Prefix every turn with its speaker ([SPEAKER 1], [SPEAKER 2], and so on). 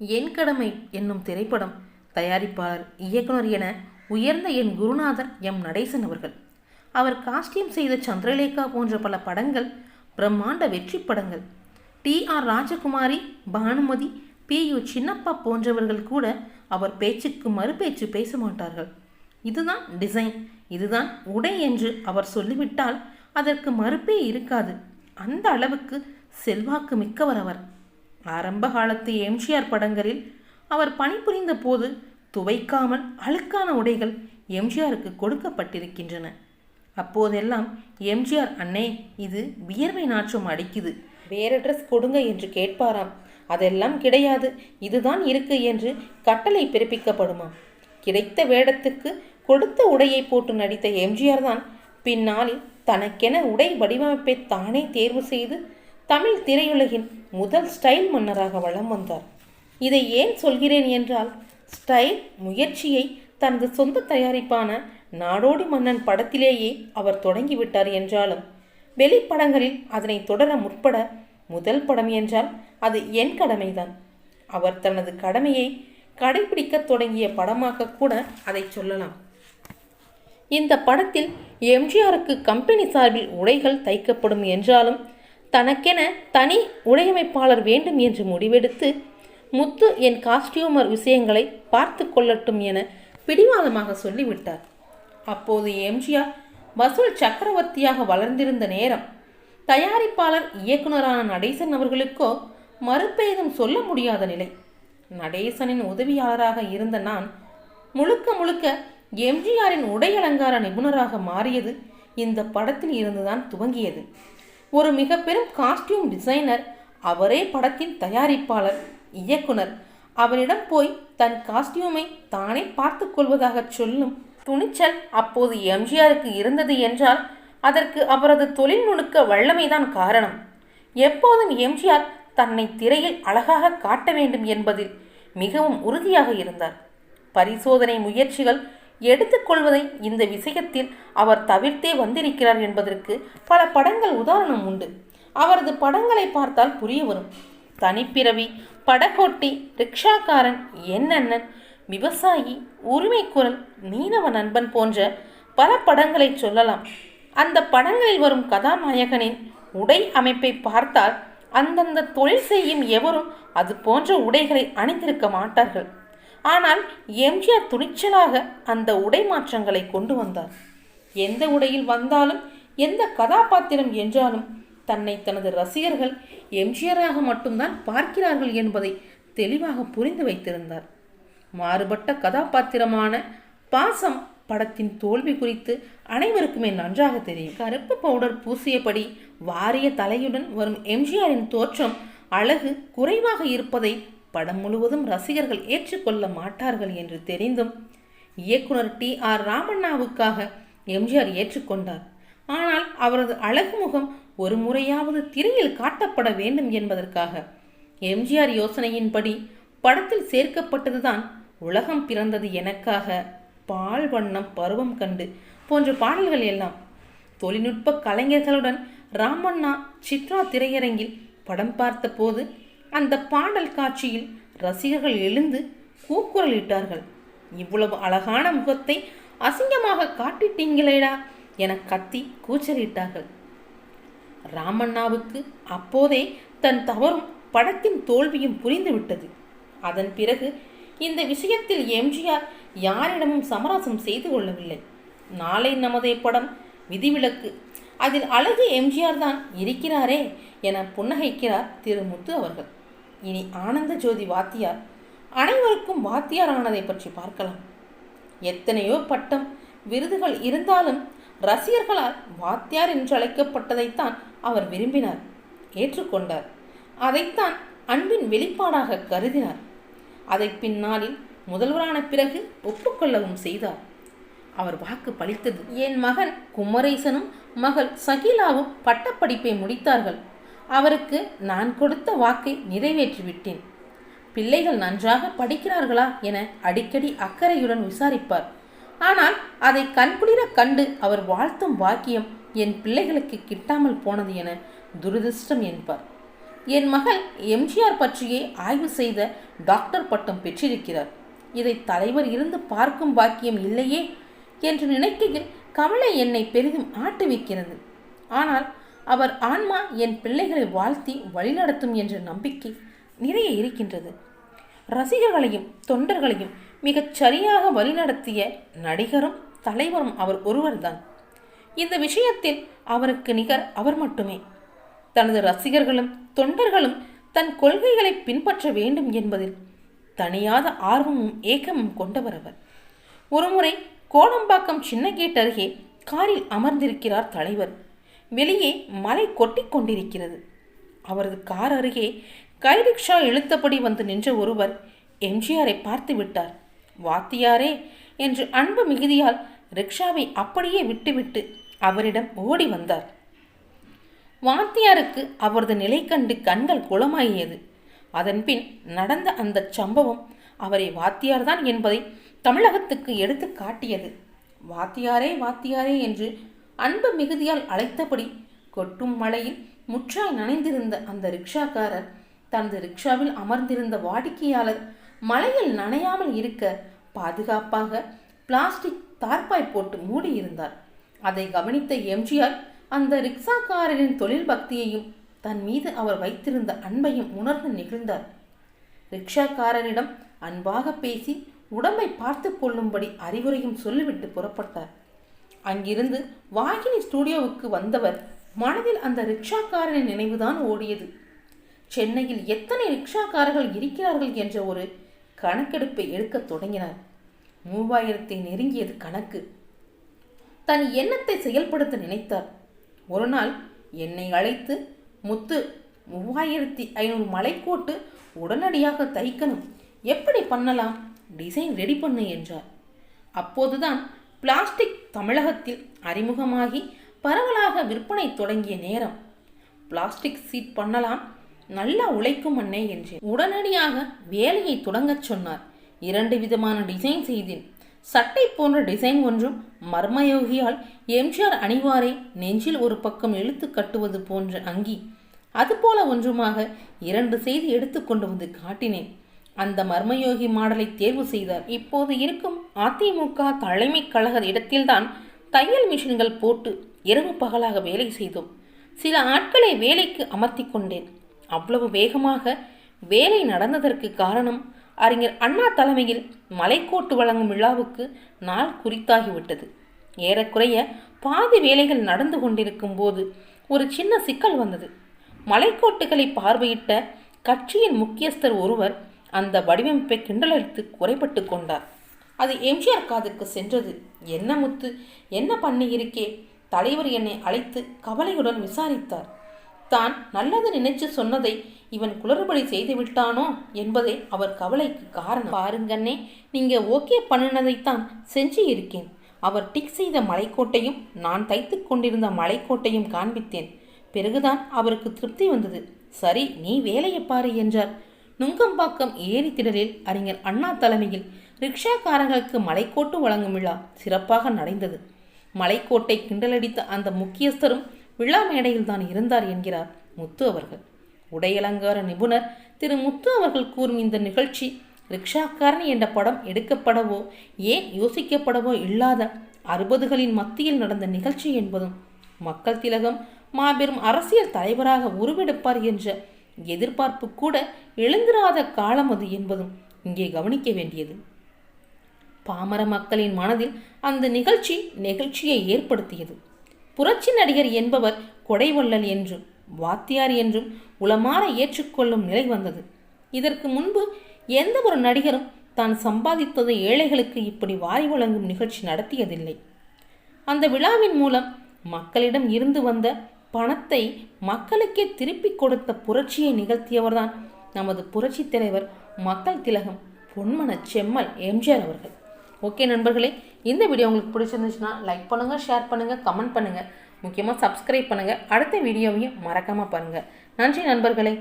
[SPEAKER 1] என் கடமை என்னும் திரைப்படம் தயாரிப்பாளர் இயக்குனர் என உயர்ந்த என் குருநாதர் எம். நடேசன் அவர்கள். அவர் காஸ்டியூம் செய்த சந்திரலேகா போன்ற பல படங்கள் பிரம்மாண்ட வெற்றி படங்கள். T. R. Rajakumari Bhanumathi P. U. Chinnappa போன்றவர்கள் கூட அவர் பேச்சுக்கு மறுபேச்சு பேச மாட்டார்கள். இதுதான் டிசைன் இதுதான் உடை என்று அவர் சொல்லிவிட்டால் அதற்கு மறுப்பே இருக்காது. அந்த அளவுக்கு செல்வாக்கு மிக்கவர் அவர். ஆரம்ப காலத்து எம்ஜிஆர் படங்களில் அவர் பணிபுரிந்த போது துவைக்காமல் அழுக்கான உடைகள் எம்ஜிஆருக்கு கொடுக்கப்பட்டிருக்கின்றன. அப்போதெல்லாம் எம்ஜிஆர் அண்ணே இது வியர்வை நாற்றம் அடிக்குது. வேற ட்ரெஸ் கொடுங்க என்று கேட்பாராம். அதெல்லாம் கிடையாது. இதுதான் இருக்கு என்று கட்டளை பிறப்பிக்கப்படுமாம் கிடைத்த வேடத்துக்கு கொடுத்த உடையை போட்டு நடித்த எம்ஜிஆர் தான் பின்னாளில் தனக்கென உடை வடிவமைப்பை தானே தேர்வு செய்து தமிழ் திரையுலகின் முதல் ஸ்டைல் மன்னராக வலம் வந்தார். இதை ஏன் சொல்கிறேன் என்றால் ஸ்டைல் முயற்சியை தனது சொந்த தயாரிப்பான நாடோடி மன்னன் படத்திலேயே அவர் தொடங்கிவிட்டார் என்றாலும் வெளிப்படங்களில் அதனை தொடர முற்பட முதல் படம் என்றால் அது என் கடமைதான். அவர் தனது கடமையை கடைபிடிக்க தொடங்கிய படமாக கூட அதை சொல்லலாம். இந்த படத்தில் எம்ஜிஆருக்கு கம்பெனி சார்பில் உடைகள் தைக்கப்படும் என்றாலும் தனக்கென தனி உடையமைப்பாளர் வேண்டும் என்று முடிவெடுத்து முத்து என் காஸ்டியூமர் விஷயங்களை பார்த்து கொள்ளட்டும் என பிடிவாதமாக சொல்லிவிட்டார். அப்போது எம்ஜிஆர் வசூல் சக்கரவர்த்தியாக வளர்ந்திருந்த நேரம் தயாரிப்பாளர் இயக்குனரான நடேசன் அவர்களுக்கோ மறுபேதம் சொல்ல முடியாத நிலை. நடேசனின் உதவியாளராக இருந்த நான் முழுக்க முழுக்க எம்ஜிஆரின் உடை அலங்கார நிபுணராக மாறியது இந்த படத்தில் இருந்துதான் துவங்கியது. ஒரு மிக பெரும் காஸ்டியூம் டிசைனர் அவரே படத்தின் தயாரிப்பாளர் இயக்குனர். அவரிடம் போய் தன் காஸ்டியூமை தானே பார்த்து கொள்வதாக சொல்லும் துணிச்சல் அப்போது எம்ஜிஆருக்கு இருந்தது என்றால் அதற்கு அவரது தொழில் நுணுக்க வல்லமைதான் காரணம். எப்போதும் எம்ஜிஆர் தன்னை திரையில் அழகாக காட்ட வேண்டும் என்பதில் மிகவும் உறுதியாக இருந்தார். பரிசோதனை முயற்சிகள் எடுத்துக்கொள்வதை இந்த விஷயத்தில் அவர் தவிர்த்தே வந்திருக்கிறார் என்பதற்கு பல படங்கள் உதாரணம் உண்டு. அவரது படங்களை பார்த்தால் புரிய வரும். தனிப்பிறவி படகோட்டி ரிக்ஷாக்காரன் என்னண்ணன் விவசாயி உரிமைக்குரல் மீனவ நண்பன் போன்ற பல படங்களை சொல்லலாம். அந்த படங்களில் வரும் கதாநாயகனின் உடை அமைப்பை பார்த்தால் அந்தந்த தொழில் செய்யும் எவரும் அது போன்ற உடைகளை அணிந்திருக்க மாட்டார்கள். ஆனால் எம்ஜிஆர் துணிச்சலாக அந்த உடை மாற்றங்களை கொண்டு வந்தார். எந்த உடையில் வந்தாலும் எந்த கதாபாத்திரம் என்றாலும் தன்னை தனது ரசிகர்கள் எம்ஜிஆராக மட்டும்தான் பார்க்கிறார்கள் என்பதை தெளிவாக புரிந்து வைத்திருந்தார். மாறுபட்ட கதாபாத்திரமான பாசம் படத்தின் தோல்வி குறித்து அனைவருக்குமே நன்றாக தெரியும். கருப்பு பவுடர் பூசியபடி வாரிய தலையுடன் வரும் எம்ஜிஆரின் தோற்றம் அழகு குறைவாக இருப்பதை படம் முழுவதும் ரசிகர்கள் ஏற்றுக்கொள்ள மாட்டார்கள் என்று தெரிந்தும் இயக்குனர் டி ஆர் ராமண்ணாவுக்காக எம்ஜிஆர் ஏற்றுக்கொண்டார். ஆனால் அவரது அழகு முகம் ஒரு முறையாவது திரையில் காட்டப்பட வேண்டும் என்பதற்காக எம்ஜிஆர் யோசனையின்படி படத்தில் சேர்க்கப்பட்டதுதான் உலகம் பிறந்தது எனக்காக பால் வண்ணம் பருவம் கண்டு போன்ற பாடல்கள் எல்லாம். தொழில்நுட்ப கலைஞர்களுடன் ராமண்ணா சித்ரா திரையரங்கில் படம் பார்த்தபோது அந்த பாடல் காட்சியில் ரசிகர்கள் எழுந்து கூக்குரலிட்டார்கள். இவ்வளவு அழகான முகத்தை அசிங்கமாக காட்டிட்டீங்களேடா என கத்தி கூச்சலிட்டார்கள். ராமண்ணாவுக்கு அப்போதே தன் தவறும் படத்தின் தோல்வியும் புரிந்துவிட்டது. அதன் பிறகு இந்த விஷயத்தில் எம்ஜிஆர் யாரிடமும் சமரசம் செய்து கொள்ளவில்லை. நாளை நமதே படம் விதிவிலக்கு. அதில் அழகு எம்ஜிஆர் தான் இருக்கிறாரே என புன்னகைக்கிறார் திரு முத்து அவர்கள். இனி ஆனந்த ஜோதி வாத்தியார் அனைவருக்கும் வாத்தியார் ஆனதை பற்றி பார்க்கலாம். எத்தனையோ பட்டம் விருதுகள் இருந்தாலும் ரசிகர்களால் வாத்தியார் என்று அழைக்கப்பட்டதைத்தான் அவர் விரும்பினார் ஏற்றுக்கொண்டார். அதைத்தான் அன்பின் வெளிப்பாடாக கருதினார். அதை பின்னாளில் முதல்வரான பிறகு ஒப்புக்கொள்ளவும் செய்தார். அவர் வாக்கு பளித்தது என் மகன் குமரேசனும் மகள் சகிலாவும் பட்டப்படிப்பை முடித்தார்கள். அவருக்கு நான் கொடுத்த வாக்கை நிறைவேற்றிவிட்டேன். பிள்ளைகள் நன்றாக படிக்கிறார்களா என அடிக்கடி அக்கறையுடன் விசாரிப்பார். ஆனால் அதை கண்குளிர கண்டு அவர் வாழ்த்தும் வாக்கியம் என் பிள்ளைகளுக்கு கிட்டாமல் போனது என துரதிர்ஷ்டம் என்பார். என் மகள் எம்ஜிஆர் பற்றியே ஆய்வு செய்த டாக்டர் பட்டம் பெற்றிருக்கிறார். இதை தலைவர் இருந்து பார்க்கும் பாக்கியம் இல்லையே என்று நினைக்கையில் கவலை என்னை பெரிதும் ஆட்டுவிக்கிறது. ஆனால் அவர் ஆன்மா என் பிள்ளைகளை வாழ்த்தி வழிநடத்தும் என்ற நம்பிக்கை நிறைய இருக்கின்றது. ரசிகர்களையும் தொண்டர்களையும் மிகச் சரியாக வழிநடத்திய நடிகரும் தலைவரும் அவர் ஒருவர்தான். இந்த விஷயத்தில் அவருக்கு நிகர் அவர் மட்டுமே. தனது ரசிகர்களும் தொண்டர்களும் தன் கொள்கைகளை பின்பற்ற வேண்டும் என்பதில் தனியாத ஆர்வமும் ஏக்கமும் கொண்டவர் அவர். ஒருமுறை கோடம்பாக்கம் சின்ன கேட் அருகே காரில் அமர்ந்திருக்கிறார் தலைவர். வெளியே மலை கொட்டி கொண்டிருக்கிறது. அவரது கார் அருகே கைரிக்ஷா இழுத்தபடி வந்து நின்ற ஒருவர் எம்ஜிஆரை பார்த்து விட்டார். வாத்தியாரே என்று அன்பு மிகுதியால் ரிக்ஷாவை அப்படியே விட்டுவிட்டு அவரிடம் ஓடி வந்தார். வாத்தியாருக்கு அவரது நிலை கண்டு கண்கள் குளமாகியது அதன்பின் நடந்த அந்த சம்பவம் அவரை வாத்தியார்தான் என்பதை தமிழகத்துக்கு எடுத்து காட்டியது. வாத்தியாரே வாத்தியாரே என்று அன்பு மிகுதியால் அழைத்தபடி கொட்டும் மழையில் முற்றாய் நனைந்திருந்த அந்த ரிக்ஷாக்காரர் தனது ரிக்ஷாவில் அமர்ந்திருந்த வாடிக்கையாளர் மழையில் நனையாமல் இருக்க பாதுகாப்பாக பிளாஸ்டிக் தார்பாய் போட்டு மூடியிருந்தார். அதை கவனித்த எம்ஜிஆர் அந்த ரிக்ஷாக்காரரின் தொழில் பக்தியையும் தன் மீது அவர் வைத்திருந்த அன்பையும் உணர்ந்து நெகிழ்ந்தார். ரிக்ஷாக்காரரிடம் அன்பாக பேசி உடம்பை பார்த்து கொள்ளும்படி அறிவுரையும் சொல்லிவிட்டு புறப்பட்டார். அங்கிருந்து வாகினி ஸ்டுடியோவுக்கு வந்தவர் மனதில் அந்த ரிக்ஷாக்காரனின் நினைவுதான் ஓடியது. சென்னையில் எத்தனை ரிக்ஷாக்காரர்கள் இருக்கிறார்கள் என்ற ஒரு கணக்கெடுப்பை எடுக்கத் தொடங்கினார். மூவாயிரத்தை நெருங்கியது கணக்கு. தன் எண்ணத்தை செயல்படுத்த நினைத்தார். ஒரு நாள் என்னை அழைத்து முத்து மூவாயிரத்தி ஐநூறு மலைக்கோட்டு உடனடியாக தைக்கணும். எப்படி பண்ணலாம்? டிசைன் ரெடி பண்ணு என்றார். அப்போதுதான் பிளாஸ்டிக் தமிழகத்தில் அறிமுகமாகி பரவலாக விற்பனை தொடங்கிய நேரம். பிளாஸ்டிக் சீட் பண்ணலாம் நல்லா உழைக்கும் அண்ணே என்றேன். உடனடியாக வேலையை தொடங்கச் சொன்னார். இரண்டு விதமான டிசைன் செய்தேன். சட்டை போன்ற டிசைன் ஒன்றும் மர்மயோகியால் எம்ஜிஆர் அணிவாரை நெஞ்சில் ஒரு பக்கம் இழுத்து கட்டுவது போன்ற அங்கி. அதுபோல ஒன்றுமாக இரண்டு செய்தி எடுத்துக்கொண்டு வந்து காட்டினேன். அந்த மர்மயோகி மாடலை தேர்வு செய்தார். இப்போது இருக்கும் அதிமுக தலைமை கழக இடத்தில்தான் தையல் மிஷின்கள் போட்டு இரவு பகலாக வேலை செய்தோம். சில ஆட்களை வேலைக்கு அமர்த்தி கொண்டேன். அவ்வளவு வேகமாக வேலை நடந்ததற்கு காரணம் அறிஞர் அண்ணா தலைமையில் மலைக்கோட்டு வழங்கும் விழாவுக்கு நாள் குறித்தாகிவிட்டது. ஏறக்குறைய பாதி வேலைகள் நடந்து கொண்டிருக்கும் போது ஒரு சின்ன சிக்கல் வந்தது. மலைக்கோட்டுகளை பார்வையிட்ட கட்சியின் முக்கியஸ்தர் ஒருவர் அந்த வடிவமைப்பை கிண்டலடித்து குறைபட்டு கொண்டார். அது எம்ஜிஆர் காதுக்கு சென்றது. என்ன முத்து என்ன பண்ணி இருக்கே தலைவர் என்னை அழைத்து கவலையுடன் விசாரித்தார். தான் நல்லது நினைச்சு சொன்னதை இவன் குளறுபடி செய்து விட்டானோ என்பதே அவர் கவலைக்கு காரணம். பாருங்கண்ணே நீங்க ஓகே பண்ணினதைத்தான் செஞ்சு இருக்கேன் அவர் டிக் செய்த மலைக்கோட்டையும் நான் தைத்து கொண்டிருந்த மலைக்கோட்டையும் காண்பித்தேன். பிறகுதான் அவருக்கு திருப்தி வந்தது. சரி நீ வேலையை பாரு என்றார். நுங்கம்பாக்கம் ஏரி திடலில் அறிஞர் அண்ணா தலைமையில் ரிக்ஷாக்காரர்களுக்கு மலைக்கோட்டு வழங்கும் விழா சிறப்பாக நடந்தது. மலைக்கோட்டை கிண்டலடித்த அந்த முக்கியஸ்தரும் விழா மேடையில் தான் இருந்தார் என்கிறார் முத்து அவர்கள். உடையலங்கார நிபுணர் திரு முத்து அவர்கள் கூறும் இந்த நிகழ்ச்சி ரிக்ஷாக்காரன் என்ற படம் எடுக்கப்படவோ ஏன் யோசிக்கப்படவோ இல்லாத அறுபதுகளின் மத்தியில் நடந்த நிகழ்ச்சி என்பதும் மக்கள் திலகம் மாபெரும் அரசியல் தலைவராக உருவெடுப்பார் என்ற எதிர்பார்ப்பு கூட எழுந்திராத காலம் அது என்பதும் இங்கே கவனிக்க வேண்டியது. பாமர மக்களின் மனதில் அந்த நிகழ்ச்சி நெகிழ்ச்சியை ஏற்படுத்தியது. புரட்சி நடிகர் என்பவர் கொடைவள்ளல் என்றும் வாத்தியார் என்றும் உளமாற ஏற்றுக்கொள்ளும் நிலை வந்தது. இதற்கு முன்பு எந்த ஒரு நடிகரும் தான் சம்பாதித்ததை ஏழைகளுக்கு இப்படி வாரி வழங்கும் நிகழ்ச்சி நடத்தியதில்லை. அந்த விழாவின் மூலம் மக்களிடம் இருந்து வந்த பணத்தை மக்களுக்கே திருப்பிக் கொடுத்த புரட்சியை நிகழ்த்தியவர்தான் நமது புரட்சி தலைவர் மக்கள் திலகம் பொன்மன செம்மல் எம்ஜிஆர் அவர்கள். ஓகே நண்பர்களே இந்த வீடியோ உங்களுக்கு பிடிச்சிருந்துச்சுன்னா லைக் பண்ணுங்கள் ஷேர் பண்ணுங்கள் கமெண்ட் பண்ணுங்கள் முக்கியமாக சப்ஸ்கிரைப் பண்ணுங்கள் அடுத்த வீடியோவையும் மறக்காமல் பாருங்கள் நன்றி நண்பர்களே.